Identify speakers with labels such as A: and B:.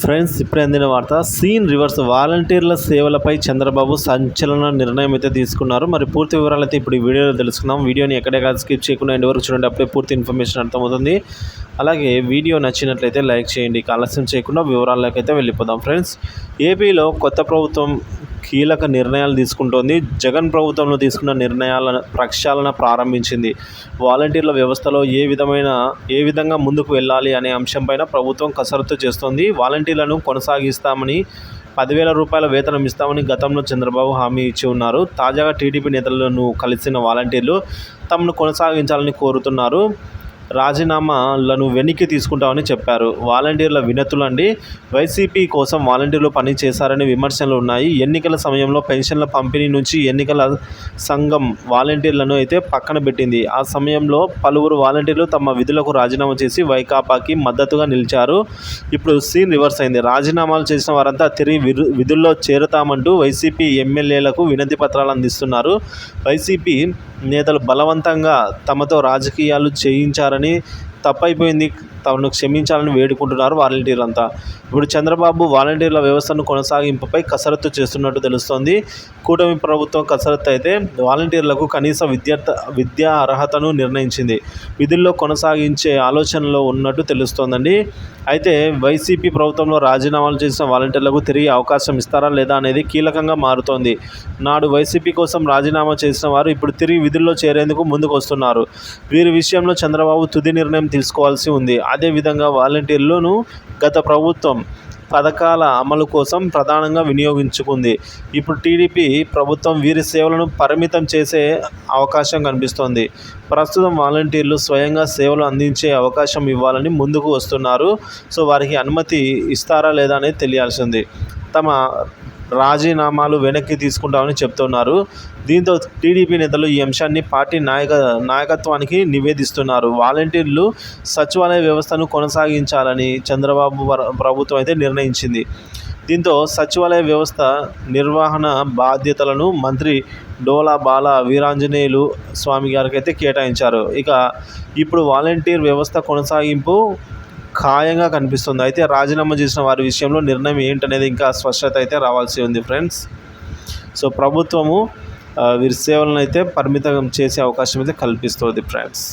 A: Friends ఇప్పుడు అందిన వార్త సీన్ రివర్స్ వాలంటీర్ల సేవలపై చంద్రబాబు సంచలన నిర్ణయం అయితే తీసుకున్నారు. మరి పూర్తి వివరాలు అయితే ఇప్పుడు ఈ వీడియోలో తెలుసుకుందాం. వీడియోని ఎక్కడే స్కిప్ చేయకుండా ఎండ్ వరకు చూడండి అప్పుడే పూర్తి ఇన్ఫర్మేషన్ అర్థమవుతుంది. అలాగే వీడియో నచ్చినట్లయితే లైక్ చేయండి ఆలస్యం చేయకుండా వివరాల్లోకి అయితే వెళ్ళిపోదాం. ఫ్రెండ్స్ ఏపీలో కొత్త ప్రభుత్వం కీలక నిర్ణయాలు తీసుకుంటోంది. జగన్ ప్రభుత్వంలో తీసుకున్న నిర్ణయాల ప్రక్షాళన ప్రారంభించింది. వాలంటీర్ల వ్యవస్థలో ఏ విధమైన ఏ విధంగా ముందుకు వెళ్ళాలి అనే అంశంపైన ప్రభుత్వం కసరత్తు చేస్తోంది. వాలంటీర్లను కొనసాగిస్తామని పదివేల రూపాయల వేతనం ఇస్తామని గతంలో చంద్రబాబు హామీ ఇచ్చి ఉన్నారు. తాజాగా టీడీపీ నేతలను కలిసిన వాలంటీర్లు తమను కొనసాగించాలని కోరుతున్నారు. రాజీనామాలను వెనక్కి తీసుకుంటామని చెప్పారు. వాలంటీర్ల వినతులండి. వైసీపీ కోసం వాలంటీర్లు పని చేశారని విమర్శలు ఉన్నాయి. ఎన్నికల సమయంలో పెన్షన్ల పంపిణీ నుంచి ఎన్నికల సంఘం వాలంటీర్లను అయితే పక్కన పెట్టింది. ఆ సమయంలో పలువురు వాలంటీర్లు తమ విధులకు రాజీనామా చేసి వైకాపాకి మద్దతుగా నిలిచారు. ఇప్పుడు సీన్ రివర్స్ అయింది. రాజీనామాలు చేసిన వారంతా తిరిగి విధుల్లో చేరుతామంటూ వైసీపీ ఎమ్మెల్యేలకు వినతి పత్రాలు అందిస్తున్నారు. వైసీపీ నేతలు బలవంతంగా తమతో రాజకీయాలు చేయించారని తప్పైపోయింది. తమను క్షమించాలని వేడుకుంటున్నారు వాలంటీర్లంతా ఇప్పుడు చంద్రబాబు వాలంటీర్ల వ్యవస్థను కొనసాగింపుపై కసరత్తు చేస్తున్నట్టు తెలుస్తోంది. కూటమి ప్రభుత్వం కసరత్తు అయితే వాలంటీర్లకు కనీస విద్యార్థ విద్యా అర్హతను నిర్ణయించింది. విధుల్లో కొనసాగించే ఆలోచనలో ఉన్నట్టు తెలుస్తోందండి. అయితే వైసీపీ ప్రభుత్వంలో రాజీనామాలు చేసిన వాలంటీర్లకు తిరిగి అవకాశం ఇస్తారా లేదా అనేది కీలకంగా మారుతోంది. నాడు వైసీపీ కోసం రాజీనామా చేసిన వారు ఇప్పుడు తిరిగి విధుల్లో చేరేందుకు ముందుకు వస్తున్నారు వీరి విషయంలో చంద్రబాబు తుది నిర్ణయం తీసుకోవాల్సి ఉంది. అదేవిధంగా వాలంటీర్లను గత ప్రభుత్వం పథకాల అమలు కోసం ప్రధానంగా వినియోగించుకుంది. ఇప్పుడు టీడీపీ ప్రభుత్వం వీరి సేవలను పరిమితం చేసే అవకాశం కనిపిస్తోంది. ప్రస్తుతం వాలంటీర్లు స్వయంగా సేవలు అందించే అవకాశం ఇవ్వాలని ముందుకు వస్తున్నారు. సో వారికి అనుమతి ఇస్తారా లేదా అనేది తెలియాల్సింది తమ రాజీనామాలు వెనక్కి తీసుకుంటామని చెప్తున్నారు. దీంతో టీడీపీ నేతలు ఈ అంశాన్ని పార్టీ నాయక నాయకత్వానికి నివేదిస్తున్నారు. వాలంటీర్లు సచివాలయ వ్యవస్థను కొనసాగించాలని చంద్రబాబు ప్రభుత్వం అయితే నిర్ణయించింది. దీంతో సచివాలయ వ్యవస్థ నిర్వహణ బాధ్యతలను మంత్రి డోలా బాల వీరాంజనేయులు స్వామి గారికి అయితే కేటాయించారు. ఇక ఇప్పుడు వాలంటీర్ వ్యవస్థ కొనసాగింపు ఖాయంగా కనిపిస్తుంది. అయితే రాజీనామా చేసిన వారి విషయంలో నిర్ణయం ఏంటనేది ఇంకా స్పష్టత అయితే రావాల్సి ఉంది ఫ్రెండ్స్. సో ప్రభుత్వము వీరి సేవలను అయితే పరిమితం చేసే అవకాశం అయితే కల్పిస్తుంది ఫ్రెండ్స్.